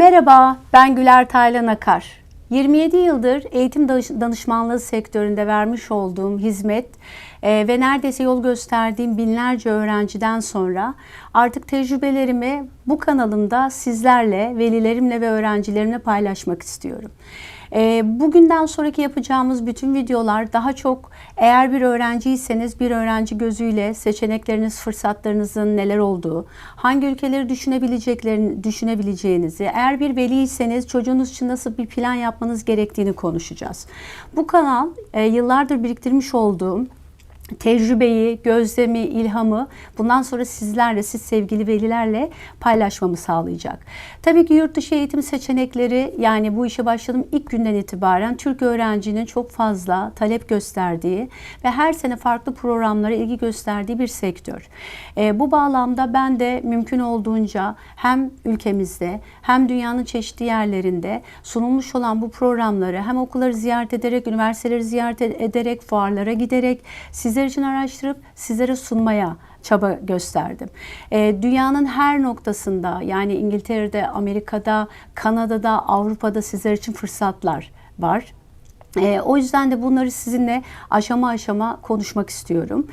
Merhaba, ben Güler Taylan Akar. 27 yıldır eğitim danış- danışmanlığı sektöründe vermiş olduğum hizmet e, ve neredeyse yol gösterdiğim binlerce öğrenciden sonra artık tecrübelerimi bu kanalımda sizlerle, velilerimle ve öğrencilerimle paylaşmak istiyorum. E, bugünden sonraki yapacağımız bütün videolar daha çok eğer bir öğrenciyseniz bir öğrenci gözüyle seçenekleriniz, fırsatlarınızın neler olduğu, hangi ülkeleri düşünebileceklerini, düşünebileceğinizi, eğer bir veliyseniz çocuğunuz için nasıl bir plan yapmanız gerektiğini konuşacağız. Bu kanal e, yıllardır biriktirmiş olduğum tecrübeyi, gözlemi, ilhamı bundan sonra sizlerle, siz sevgili velilerle paylaşmamı sağlayacak. Tabii ki yurt dışı eğitim seçenekleri yani bu işe başladığım ilk günden itibaren Türk öğrencinin çok fazla talep gösterdiği ve her sene farklı programlara ilgi gösterdiği bir sektör. Ee, bu bağlamda ben de mümkün olduğunca hem ülkemizde hem dünyanın çeşitli yerlerinde sunulmuş olan bu programları hem okulları ziyaret ederek, üniversiteleri ziyaret ederek, fuarlara giderek sizler için araştırıp sizlere sunmaya çaba gösterdim. Ee, dünyanın her noktasında yani İngiltere'de, Amerika'da, Kanada'da, Avrupa'da sizler için fırsatlar var. Ee, o yüzden de bunları sizinle aşama aşama konuşmak istiyorum.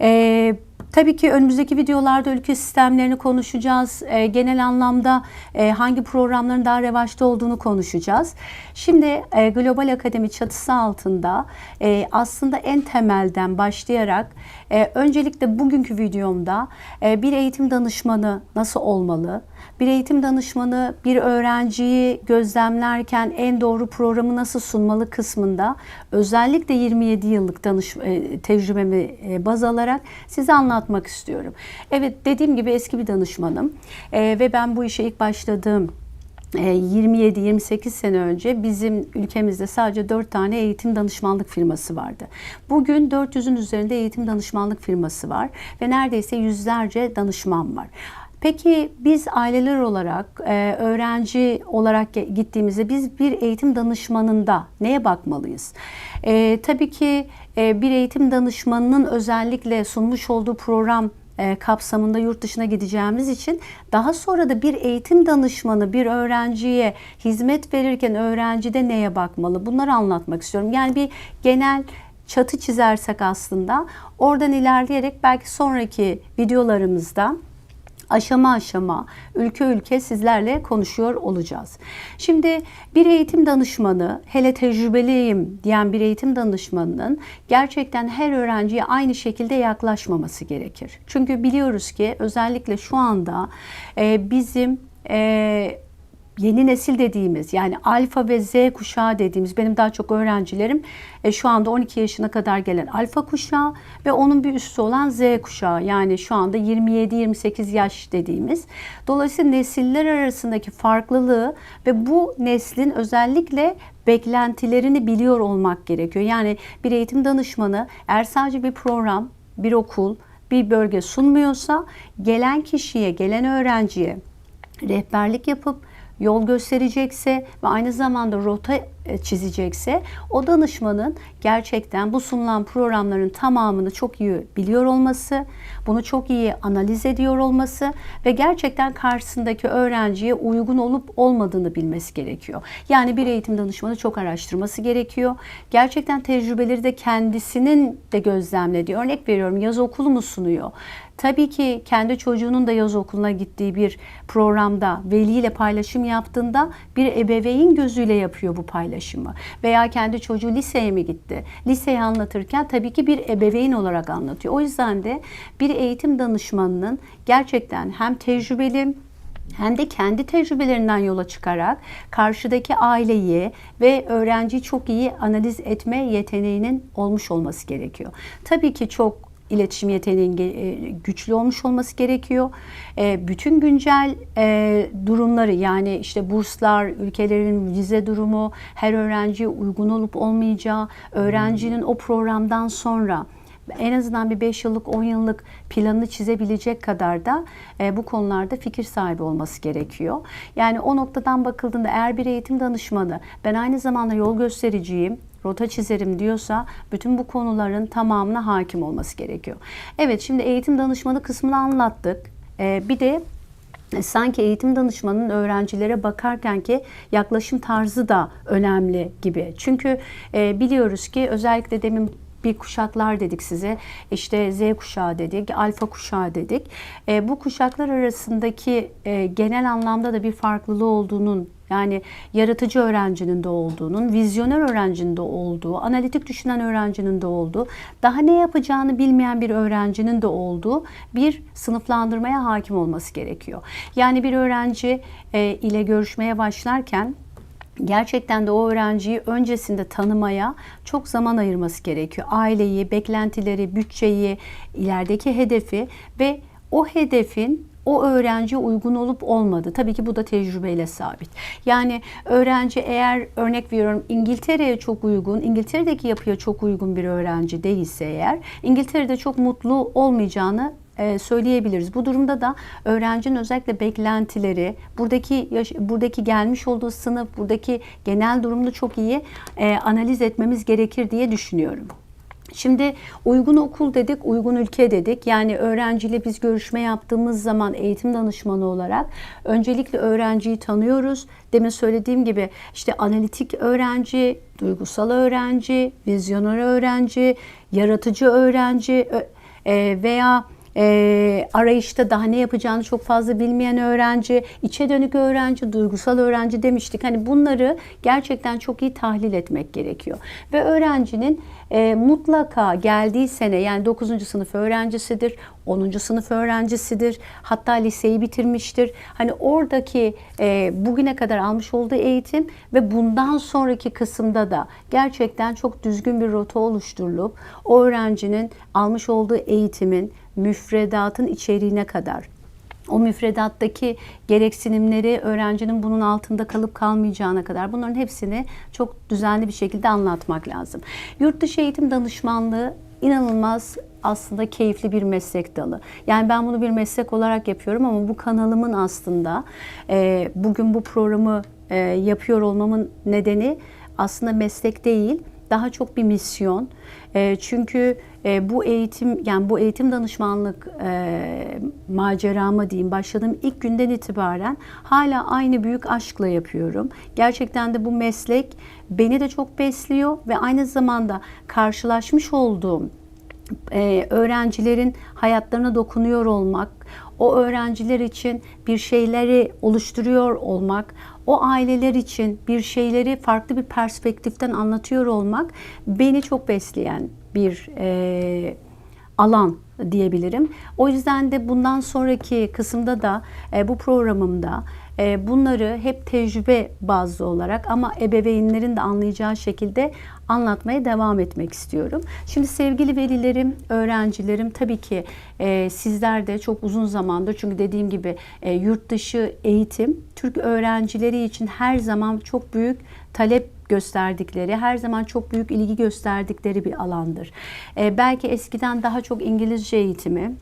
Ee, Tabii ki önümüzdeki videolarda ülke sistemlerini konuşacağız. E, genel anlamda e, hangi programların daha revaçta olduğunu konuşacağız. Şimdi e, Global Akademi çatısı altında e, aslında en temelden başlayarak e, öncelikle bugünkü videomda e, bir eğitim danışmanı nasıl olmalı? Bir eğitim danışmanı bir öğrenciyi gözlemlerken en doğru programı nasıl sunmalı kısmında özellikle 27 yıllık danış, e, tecrübemi e, baz alarak size anlatmak istiyorum. Evet dediğim gibi eski bir danışmanım e, ve ben bu işe ilk başladığım 27-28 sene önce bizim ülkemizde sadece 4 tane eğitim danışmanlık firması vardı. Bugün 400'ün üzerinde eğitim danışmanlık firması var ve neredeyse yüzlerce danışman var. Peki biz aileler olarak, e, öğrenci olarak gittiğimizde biz bir eğitim danışmanında neye bakmalıyız? E, tabii ki e, bir eğitim danışmanının özellikle sunmuş olduğu program e, kapsamında yurt dışına gideceğimiz için daha sonra da bir eğitim danışmanı bir öğrenciye hizmet verirken öğrencide neye bakmalı? Bunları anlatmak istiyorum. Yani bir genel çatı çizersek aslında oradan ilerleyerek belki sonraki videolarımızda aşama aşama, ülke ülke sizlerle konuşuyor olacağız. Şimdi bir eğitim danışmanı, hele tecrübeliyim diyen bir eğitim danışmanının gerçekten her öğrenciye aynı şekilde yaklaşmaması gerekir. Çünkü biliyoruz ki özellikle şu anda e, bizim e, yeni nesil dediğimiz yani alfa ve z kuşağı dediğimiz benim daha çok öğrencilerim e, şu anda 12 yaşına kadar gelen alfa kuşağı ve onun bir üstü olan z kuşağı yani şu anda 27-28 yaş dediğimiz. Dolayısıyla nesiller arasındaki farklılığı ve bu neslin özellikle beklentilerini biliyor olmak gerekiyor. Yani bir eğitim danışmanı eğer sadece bir program, bir okul, bir bölge sunmuyorsa gelen kişiye, gelen öğrenciye rehberlik yapıp yol gösterecekse ve aynı zamanda rota çizecekse o danışmanın gerçekten bu sunulan programların tamamını çok iyi biliyor olması, bunu çok iyi analiz ediyor olması ve gerçekten karşısındaki öğrenciye uygun olup olmadığını bilmesi gerekiyor. Yani bir eğitim danışmanı çok araştırması gerekiyor. Gerçekten tecrübeleri de kendisinin de gözlemlediği. Örnek veriyorum yaz okulu mu sunuyor? Tabii ki kendi çocuğunun da yaz okuluna gittiği bir programda veliyle paylaşım yaptığında bir ebeveyn gözüyle yapıyor bu paylaşımı. Veya kendi çocuğu liseye mi gitti? Liseyi anlatırken tabii ki bir ebeveyn olarak anlatıyor. O yüzden de bir eğitim danışmanının gerçekten hem tecrübeli hem de kendi tecrübelerinden yola çıkarak karşıdaki aileyi ve öğrenciyi çok iyi analiz etme yeteneğinin olmuş olması gerekiyor. Tabii ki çok iletişim yeteneğinin e, güçlü olmuş olması gerekiyor. E, bütün güncel e, durumları yani işte burslar, ülkelerin vize durumu, her öğrenciye uygun olup olmayacağı, öğrencinin o programdan sonra en azından bir 5 yıllık 10 yıllık planını çizebilecek kadar da e, bu konularda fikir sahibi olması gerekiyor. Yani o noktadan bakıldığında eğer bir eğitim danışmanı ben aynı zamanda yol göstericiyim, rota çizerim diyorsa bütün bu konuların tamamına hakim olması gerekiyor. Evet şimdi eğitim danışmanı kısmını anlattık. Ee, bir de e, sanki eğitim danışmanının öğrencilere bakarken ki yaklaşım tarzı da önemli gibi. Çünkü e, biliyoruz ki özellikle demin bir kuşaklar dedik size. İşte Z kuşağı dedik, alfa kuşağı dedik. E, bu kuşaklar arasındaki e, genel anlamda da bir farklılığı olduğunun yani yaratıcı öğrencinin de olduğunun, vizyoner öğrencinin de olduğu, analitik düşünen öğrencinin de olduğu, daha ne yapacağını bilmeyen bir öğrencinin de olduğu bir sınıflandırmaya hakim olması gerekiyor. Yani bir öğrenci e, ile görüşmeye başlarken gerçekten de o öğrenciyi öncesinde tanımaya çok zaman ayırması gerekiyor. Aileyi, beklentileri, bütçeyi, ilerideki hedefi ve o hedefin o öğrenciye uygun olup olmadı. Tabii ki bu da tecrübeyle sabit. Yani öğrenci eğer örnek veriyorum İngiltere'ye çok uygun, İngiltere'deki yapıya çok uygun bir öğrenci değilse eğer İngiltere'de çok mutlu olmayacağını söyleyebiliriz. Bu durumda da öğrencinin özellikle beklentileri, buradaki yaş- buradaki gelmiş olduğu sınıf, buradaki genel durumunu çok iyi e, analiz etmemiz gerekir diye düşünüyorum. Şimdi uygun okul dedik, uygun ülke dedik. Yani öğrenciyle biz görüşme yaptığımız zaman eğitim danışmanı olarak öncelikle öğrenciyi tanıyoruz. Demin söylediğim gibi işte analitik öğrenci, duygusal öğrenci, vizyoner öğrenci, yaratıcı öğrenci e, veya e, arayışta daha ne yapacağını çok fazla bilmeyen öğrenci, içe dönük öğrenci, duygusal öğrenci demiştik. Hani bunları gerçekten çok iyi tahlil etmek gerekiyor. Ve öğrencinin e, mutlaka geldiği sene yani 9. sınıf öğrencisidir, 10. sınıf öğrencisidir, hatta liseyi bitirmiştir. Hani oradaki e, bugüne kadar almış olduğu eğitim ve bundan sonraki kısımda da gerçekten çok düzgün bir rota oluşturulup o öğrencinin almış olduğu eğitimin müfredatın içeriğine kadar o müfredattaki gereksinimleri öğrencinin bunun altında kalıp kalmayacağına kadar bunların hepsini çok düzenli bir şekilde anlatmak lazım. Yurt dışı eğitim danışmanlığı inanılmaz aslında keyifli bir meslek dalı. Yani ben bunu bir meslek olarak yapıyorum ama bu kanalımın aslında e, bugün bu programı e, yapıyor olmamın nedeni aslında meslek değil, daha çok bir misyon. E, çünkü e, bu eğitim yani bu eğitim danışmanlık e, maceramı diyeyim başladığım ilk günden itibaren hala aynı büyük aşkla yapıyorum. Gerçekten de bu meslek beni de çok besliyor ve aynı zamanda karşılaşmış olduğum e, öğrencilerin hayatlarına dokunuyor olmak, o öğrenciler için bir şeyleri oluşturuyor olmak, o aileler için bir şeyleri farklı bir perspektiften anlatıyor olmak beni çok besleyen bir e, alan diyebilirim. O yüzden de bundan sonraki kısımda da e, bu programımda e, bunları hep tecrübe bazlı olarak ama ebeveynlerin de anlayacağı şekilde anlatmaya devam etmek istiyorum. Şimdi sevgili velilerim, öğrencilerim tabii ki e, sizler de çok uzun zamandır çünkü dediğim gibi e, yurt dışı eğitim Türk öğrencileri için her zaman çok büyük talep gösterdikleri, her zaman çok büyük ilgi gösterdikleri bir alandır. E, belki eskiden daha çok İngilizce eğitimi,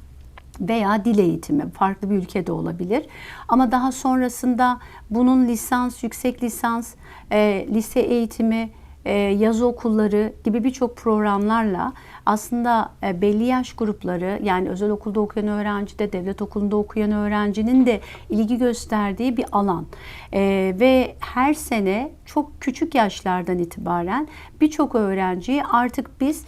veya dil eğitimi farklı bir ülkede olabilir. Ama daha sonrasında bunun lisans, yüksek lisans, e, lise eğitimi, e, yaz okulları gibi birçok programlarla aslında e, belli yaş grupları yani özel okulda okuyan öğrenci de devlet okulunda okuyan öğrencinin de ilgi gösterdiği bir alan. E, ve her sene çok küçük yaşlardan itibaren birçok öğrenciyi artık biz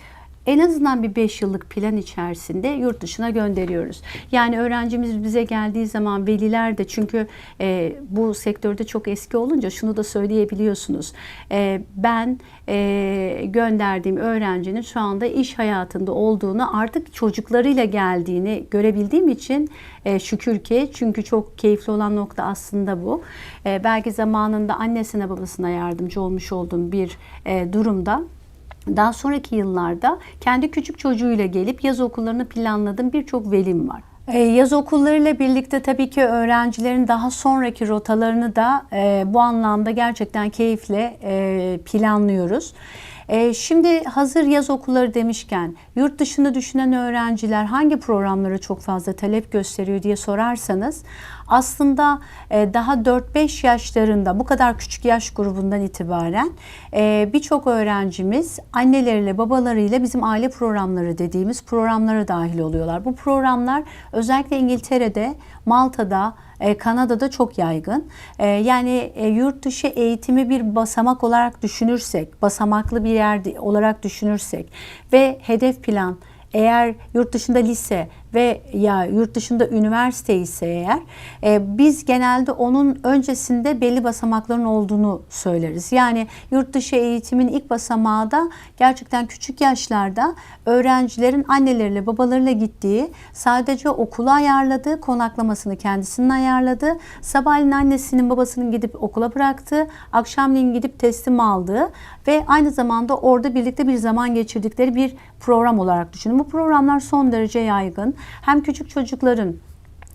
en azından bir 5 yıllık plan içerisinde yurt dışına gönderiyoruz. Yani öğrencimiz bize geldiği zaman veliler de çünkü e, bu sektörde çok eski olunca şunu da söyleyebiliyorsunuz. E, ben e, gönderdiğim öğrencinin şu anda iş hayatında olduğunu artık çocuklarıyla geldiğini görebildiğim için e, şükür ki çünkü çok keyifli olan nokta aslında bu. E, belki zamanında annesine babasına yardımcı olmuş olduğum bir e, durumda daha sonraki yıllarda kendi küçük çocuğuyla gelip yaz okullarını planladığım birçok velim var. Ee, Yaz okullarıyla birlikte tabii ki öğrencilerin daha sonraki rotalarını da e, bu anlamda gerçekten keyifle e, planlıyoruz. E, şimdi hazır yaz okulları demişken yurt dışını düşünen öğrenciler hangi programlara çok fazla talep gösteriyor diye sorarsanız aslında e, daha 4-5 yaşlarında bu kadar küçük yaş grubundan itibaren e, birçok öğrencimiz anneleriyle babalarıyla bizim aile programları dediğimiz programlara dahil oluyorlar. Bu programlar özellikle İngiltere'de, Malta'da, e, Kanada'da çok yaygın. E, yani e, yurt dışı eğitimi bir basamak olarak düşünürsek, basamaklı bir yer olarak düşünürsek ve hedef plan eğer yurt dışında lise ve ya yurt dışında üniversite ise eğer e, biz genelde onun öncesinde belli basamakların olduğunu söyleriz. Yani yurt dışı eğitimin ilk basamağı da gerçekten küçük yaşlarda öğrencilerin anneleriyle babalarıyla gittiği sadece okula ayarladığı konaklamasını kendisinin ayarladığı sabahleyin annesinin babasının gidip okula bıraktığı akşamleyin gidip teslim aldığı ve aynı zamanda orada birlikte bir zaman geçirdikleri bir program olarak düşünün. Bu programlar son derece yaygın. Hem küçük çocukların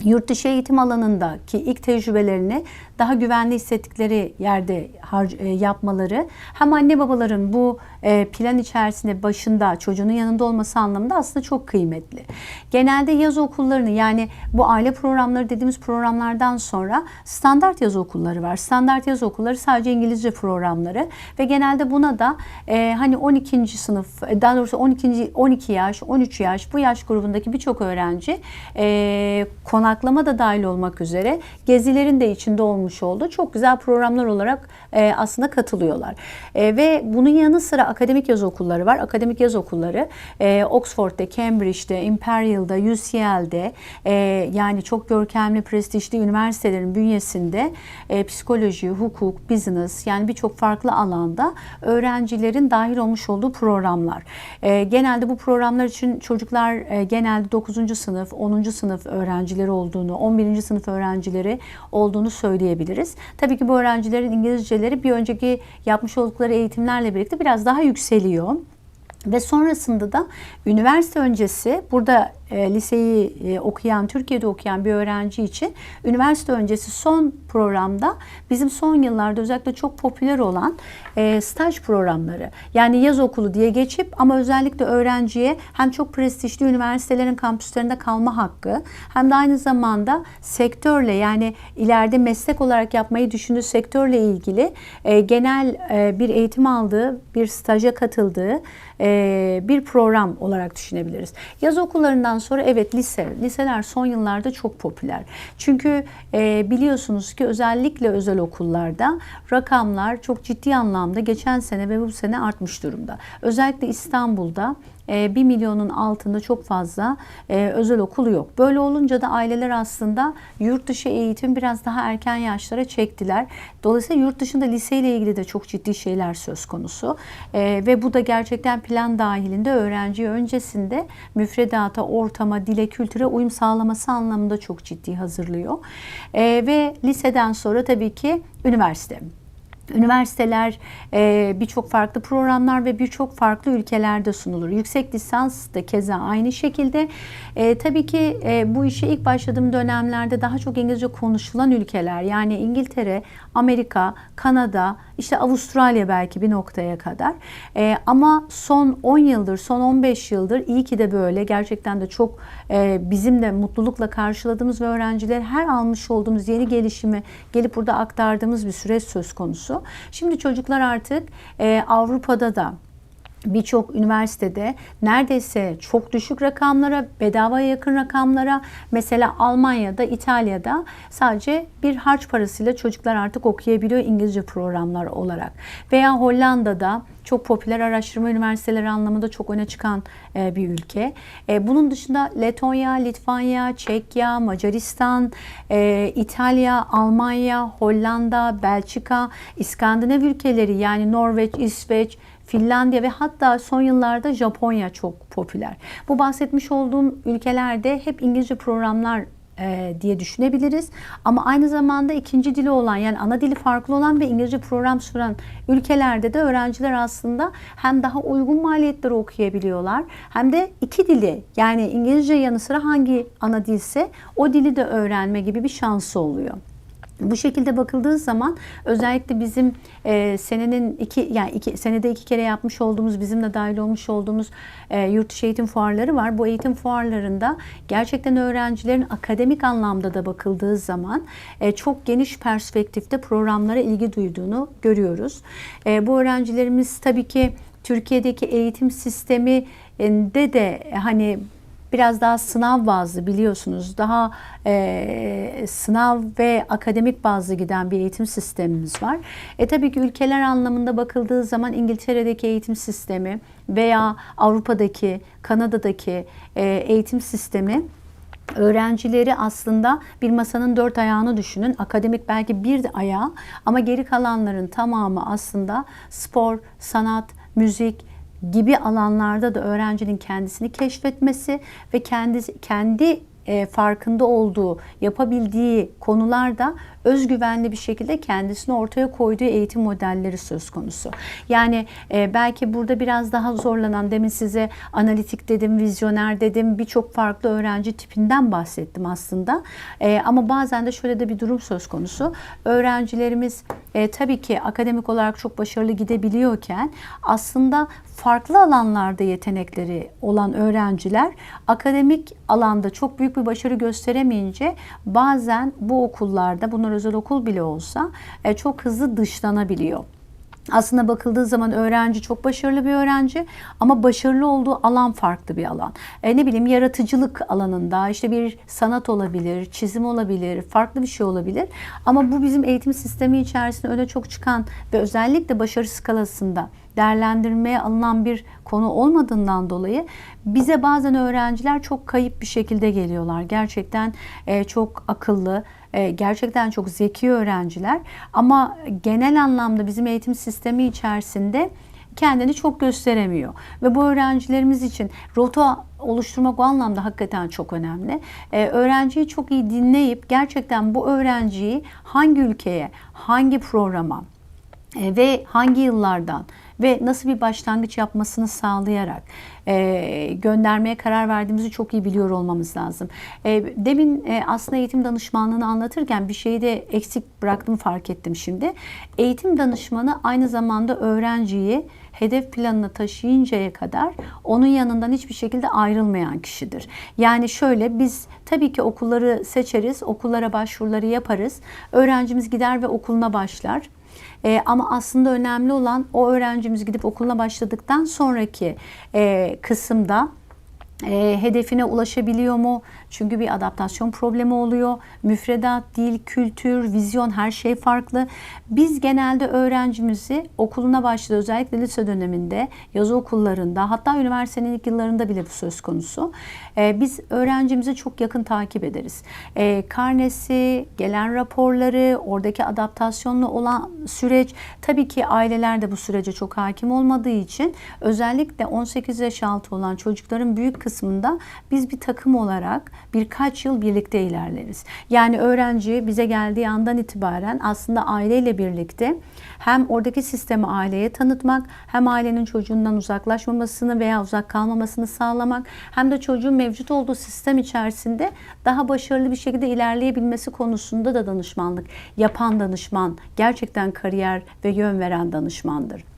yurt dışı eğitim alanındaki ilk tecrübelerini daha güvenli hissettikleri yerde e, yapmaları hem anne babaların bu e, plan içerisinde başında çocuğunun yanında olması anlamında aslında çok kıymetli. Genelde yaz okullarını yani bu aile programları dediğimiz programlardan sonra standart yaz okulları var. Standart yaz okulları sadece İngilizce programları ve genelde buna da e, hani 12. sınıf daha doğrusu 12. 12 yaş 13 yaş bu yaş grubundaki birçok öğrenci e, konaklama da dahil olmak üzere gezilerin de içinde olmuş oldu. Çok güzel programlar olarak e, aslında katılıyorlar. E, ve bunun yanı sıra akademik yaz okulları var. Akademik yaz okulları e, Oxford'da, Cambridge'de, Imperial'da, UCL'de e, yani çok görkemli, prestijli üniversitelerin bünyesinde e, psikoloji, hukuk, business yani birçok farklı alanda öğrencilerin dahil olmuş olduğu programlar. E, genelde bu programlar için çocuklar e, genelde 9. sınıf, 10. sınıf öğrencileri olduğunu, 11. sınıf öğrencileri olduğunu söyleyebiliriz. Tabii ki bu öğrencilerin İngilizceleri bir önceki yapmış oldukları eğitimlerle birlikte biraz daha yükseliyor. Ve sonrasında da üniversite öncesi burada e, liseyi e, okuyan, Türkiye'de okuyan bir öğrenci için üniversite öncesi son programda bizim son yıllarda özellikle çok popüler olan e, staj programları. Yani yaz okulu diye geçip ama özellikle öğrenciye hem çok prestijli üniversitelerin kampüslerinde kalma hakkı hem de aynı zamanda sektörle yani ileride meslek olarak yapmayı düşündüğü sektörle ilgili genel bir eğitim aldığı, bir staja katıldığı bir program olarak düşünebiliriz. Yaz okullarından sonra evet lise. Liseler son yıllarda çok popüler. Çünkü e, biliyorsunuz ki özellikle özel okullarda rakamlar çok ciddi anlamda geçen sene ve bu sene artmış durumda. Özellikle İstanbul'da 1 ee, milyonun altında çok fazla e, özel okul yok. Böyle olunca da aileler aslında yurt dışı eğitim biraz daha erken yaşlara çektiler. Dolayısıyla yurt dışında liseyle ilgili de çok ciddi şeyler söz konusu. Ee, ve bu da gerçekten plan dahilinde öğrenci öncesinde müfredata, ortama, dile, kültüre uyum sağlaması anlamında çok ciddi hazırlıyor. Ee, ve liseden sonra tabii ki üniversite. Üniversiteler e, birçok farklı programlar ve birçok farklı ülkelerde sunulur. Yüksek lisans da keza aynı şekilde. E, tabii ki e, bu işe ilk başladığım dönemlerde daha çok İngilizce konuşulan ülkeler yani İngiltere, Amerika, Kanada, işte Avustralya belki bir noktaya kadar. E, ama son 10 yıldır, son 15 yıldır iyi ki de böyle gerçekten de çok e, bizim de mutlulukla karşıladığımız ve öğrenciler her almış olduğumuz yeni gelişimi gelip burada aktardığımız bir süreç söz konusu. Şimdi çocuklar artık e, Avrupa'da da birçok üniversitede neredeyse çok düşük rakamlara, bedavaya yakın rakamlara mesela Almanya'da, İtalya'da sadece bir harç parasıyla çocuklar artık okuyabiliyor İngilizce programlar olarak. Veya Hollanda'da çok popüler araştırma üniversiteleri anlamında çok öne çıkan e, bir ülke. E, bunun dışında Letonya, Litvanya, Çekya, Macaristan, e, İtalya, Almanya, Hollanda, Belçika, İskandinav ülkeleri yani Norveç, İsveç, Finlandiya ve hatta son yıllarda Japonya çok popüler. Bu bahsetmiş olduğum ülkelerde hep İngilizce programlar e, diye düşünebiliriz. Ama aynı zamanda ikinci dili olan yani ana dili farklı olan ve İngilizce program süren ülkelerde de öğrenciler aslında hem daha uygun maliyetleri okuyabiliyorlar hem de iki dili yani İngilizce yanı sıra hangi ana dilse o dili de öğrenme gibi bir şansı oluyor. Bu şekilde bakıldığı zaman özellikle bizim e, senenin iki yani iki, senede iki kere yapmış olduğumuz bizimle dahil olmuş olduğumuz e, yurt dışı eğitim fuarları var. Bu eğitim fuarlarında gerçekten öğrencilerin akademik anlamda da bakıldığı zaman e, çok geniş perspektifte programlara ilgi duyduğunu görüyoruz. E, bu öğrencilerimiz tabii ki Türkiye'deki eğitim sistemi de de hani biraz daha sınav bazlı biliyorsunuz. Daha e, sınav ve akademik bazlı giden bir eğitim sistemimiz var. E tabii ki ülkeler anlamında bakıldığı zaman İngiltere'deki eğitim sistemi veya Avrupa'daki, Kanada'daki e, eğitim sistemi öğrencileri aslında bir masanın dört ayağını düşünün. Akademik belki bir ayağı ama geri kalanların tamamı aslında spor, sanat, müzik gibi alanlarda da öğrencinin kendisini keşfetmesi ve kendi kendi e, farkında olduğu, yapabildiği konularda özgüvenli bir şekilde kendisini ortaya koyduğu eğitim modelleri söz konusu. Yani e, belki burada biraz daha zorlanan, demin size analitik dedim, vizyoner dedim, birçok farklı öğrenci tipinden bahsettim aslında. E, ama bazen de şöyle de bir durum söz konusu. Öğrencilerimiz e, tabii ki akademik olarak çok başarılı gidebiliyorken aslında farklı alanlarda yetenekleri olan öğrenciler akademik alanda çok büyük bir başarı gösteremeyince bazen bu okullarda bunlar özel okul bile olsa e, çok hızlı dışlanabiliyor. Aslında bakıldığı zaman öğrenci çok başarılı bir öğrenci ama başarılı olduğu alan farklı bir alan. E, ne bileyim yaratıcılık alanında işte bir sanat olabilir, çizim olabilir, farklı bir şey olabilir. Ama bu bizim eğitim sistemi içerisinde öne çok çıkan ve özellikle başarı skalasında değerlendirmeye alınan bir konu olmadığından dolayı bize bazen öğrenciler çok kayıp bir şekilde geliyorlar. Gerçekten e, çok akıllı, e, gerçekten çok zeki öğrenciler ama genel anlamda bizim eğitim sistemi içerisinde kendini çok gösteremiyor. Ve bu öğrencilerimiz için rota oluşturmak o anlamda hakikaten çok önemli. Ee, öğrenciyi çok iyi dinleyip gerçekten bu öğrenciyi hangi ülkeye, hangi programa e, ve hangi yıllardan ve nasıl bir başlangıç yapmasını sağlayarak e, göndermeye karar verdiğimizi çok iyi biliyor olmamız lazım. E, demin e, aslında eğitim danışmanlığını anlatırken bir şeyi de eksik bıraktım fark ettim şimdi. Eğitim danışmanı aynı zamanda öğrenciyi hedef planına taşıyıncaya kadar onun yanından hiçbir şekilde ayrılmayan kişidir. Yani şöyle biz tabii ki okulları seçeriz, okullara başvuruları yaparız. Öğrencimiz gider ve okuluna başlar. E, ama aslında önemli olan o öğrencimiz gidip okuluna başladıktan sonraki e, kısımda e, hedefine ulaşabiliyor mu? Çünkü bir adaptasyon problemi oluyor. Müfredat, dil, kültür, vizyon her şey farklı. Biz genelde öğrencimizi okuluna başladı özellikle lise döneminde, yaz okullarında hatta üniversitenin ilk yıllarında bile bu söz konusu. E, biz öğrencimizi çok yakın takip ederiz. E, karnesi, gelen raporları, oradaki adaptasyonlu olan süreç tabii ki aileler de bu sürece çok hakim olmadığı için özellikle 18 yaş altı olan çocukların büyük kısmında biz bir takım olarak birkaç yıl birlikte ilerleriz. Yani öğrenci bize geldiği andan itibaren aslında aileyle birlikte hem oradaki sistemi aileye tanıtmak, hem ailenin çocuğundan uzaklaşmamasını veya uzak kalmamasını sağlamak, hem de çocuğun mevcut olduğu sistem içerisinde daha başarılı bir şekilde ilerleyebilmesi konusunda da danışmanlık yapan danışman gerçekten kariyer ve yön veren danışmandır.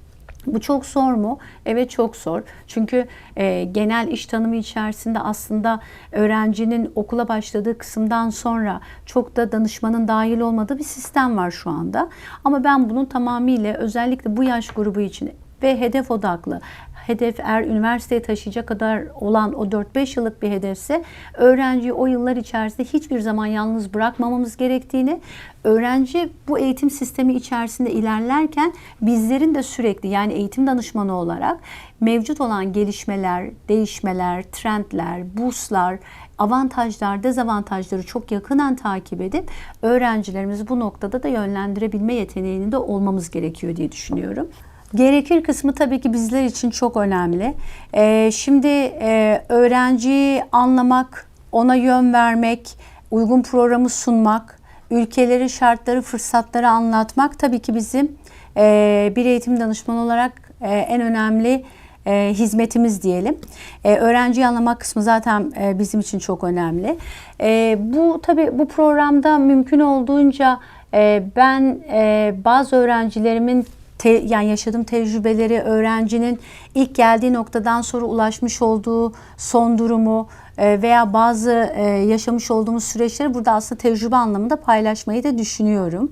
Bu çok zor mu? Evet çok zor. Çünkü e, genel iş tanımı içerisinde aslında öğrencinin okula başladığı kısımdan sonra çok da danışmanın dahil olmadığı bir sistem var şu anda. Ama ben bunun tamamıyla özellikle bu yaş grubu için ve hedef odaklı hedef eğer üniversiteye taşıyacak kadar olan o 4-5 yıllık bir hedefse öğrenciyi o yıllar içerisinde hiçbir zaman yalnız bırakmamamız gerektiğini, öğrenci bu eğitim sistemi içerisinde ilerlerken bizlerin de sürekli yani eğitim danışmanı olarak mevcut olan gelişmeler, değişmeler, trendler, burslar, avantajlar, dezavantajları çok yakından takip edip öğrencilerimizi bu noktada da yönlendirebilme yeteneğinde olmamız gerekiyor diye düşünüyorum. Gerekir kısmı tabii ki bizler için çok önemli. Ee, şimdi e, öğrenciyi anlamak, ona yön vermek, uygun programı sunmak, ülkeleri, şartları, fırsatları anlatmak tabii ki bizim e, bir eğitim danışmanı olarak e, en önemli e, hizmetimiz diyelim. E, öğrenciyi anlamak kısmı zaten e, bizim için çok önemli. E, bu tabii bu programda mümkün olduğunca e, ben e, bazı öğrencilerimin te, yani yaşadığım tecrübeleri, öğrencinin ilk geldiği noktadan sonra ulaşmış olduğu son durumu, e, veya bazı e, yaşamış olduğumuz süreçleri burada aslında tecrübe anlamında paylaşmayı da düşünüyorum.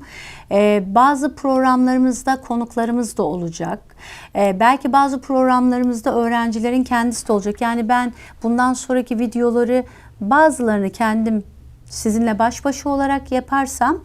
E, bazı programlarımızda konuklarımız da olacak. E, belki bazı programlarımızda öğrencilerin kendisi de olacak. Yani ben bundan sonraki videoları bazılarını kendim sizinle baş başa olarak yaparsam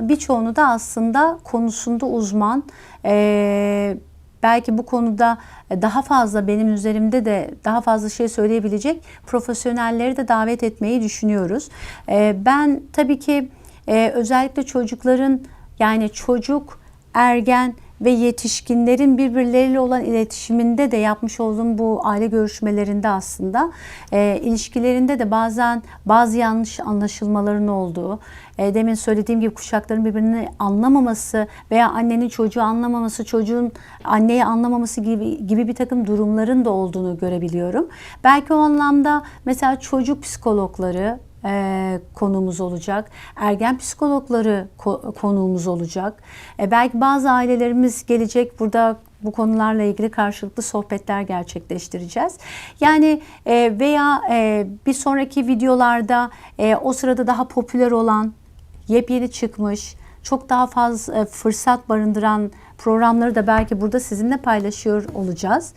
birçoğunu da aslında konusunda uzman e, belki bu konuda daha fazla benim üzerimde de daha fazla şey söyleyebilecek profesyonelleri de davet etmeyi düşünüyoruz. E, ben tabii ki e, özellikle çocukların yani çocuk, ergen ve yetişkinlerin birbirleriyle olan iletişiminde de yapmış olduğum bu aile görüşmelerinde aslında e, ilişkilerinde de bazen bazı yanlış anlaşılmaların olduğu, e, demin söylediğim gibi kuşakların birbirini anlamaması veya annenin çocuğu anlamaması, çocuğun anneyi anlamaması gibi gibi bir takım durumların da olduğunu görebiliyorum. Belki o anlamda mesela çocuk psikologları e, konuğumuz olacak. Ergen psikologları ko- konuğumuz olacak. E, belki bazı ailelerimiz gelecek burada bu konularla ilgili karşılıklı sohbetler gerçekleştireceğiz. Yani e, veya e, bir sonraki videolarda e, o sırada daha popüler olan, yepyeni çıkmış, çok daha fazla e, fırsat barındıran programları da belki burada sizinle paylaşıyor olacağız.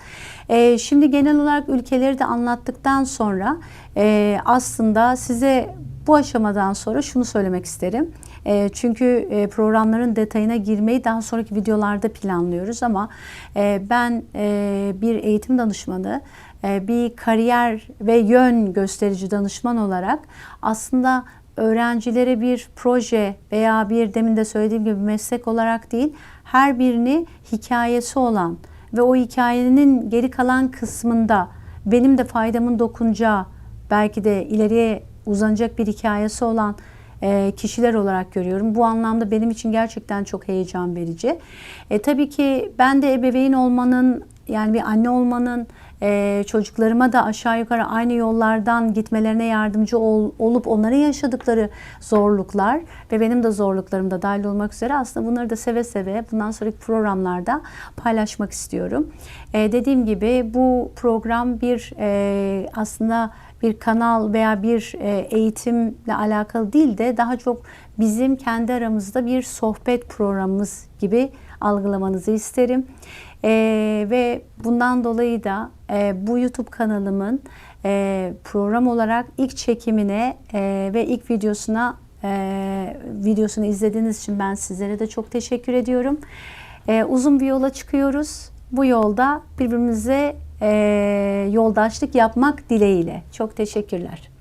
E, şimdi genel olarak ülkeleri de anlattıktan sonra e, aslında size bu aşamadan sonra şunu söylemek isterim. E, çünkü e, programların detayına girmeyi daha sonraki videolarda planlıyoruz ama e, ben e, bir eğitim danışmanı, e, bir kariyer ve yön gösterici danışman olarak aslında öğrencilere bir proje veya bir demin de söylediğim gibi meslek olarak değil, her birini hikayesi olan ve o hikayenin geri kalan kısmında benim de faydamın dokunacağı, belki de ileriye uzanacak bir hikayesi olan e, kişiler olarak görüyorum. Bu anlamda benim için gerçekten çok heyecan verici. E, tabii ki ben de ebeveyn olmanın yani bir anne olmanın e, çocuklarıma da aşağı yukarı aynı yollardan gitmelerine yardımcı ol, olup onların yaşadıkları zorluklar ve benim de zorluklarım da dahil olmak üzere aslında bunları da seve seve bundan sonraki programlarda paylaşmak istiyorum. E, dediğim gibi bu program bir e, aslında bir kanal veya bir e, eğitimle alakalı değil de daha çok bizim kendi aramızda bir sohbet programımız gibi algılamanızı isterim. E, ve bundan dolayı da e, bu YouTube kanalımın e, program olarak ilk çekimine e, ve ilk videosuna e, videosunu izlediğiniz için ben sizlere de çok teşekkür ediyorum. E, uzun bir yola çıkıyoruz. Bu yolda birbirimize e, yoldaşlık yapmak dileğiyle. Çok teşekkürler.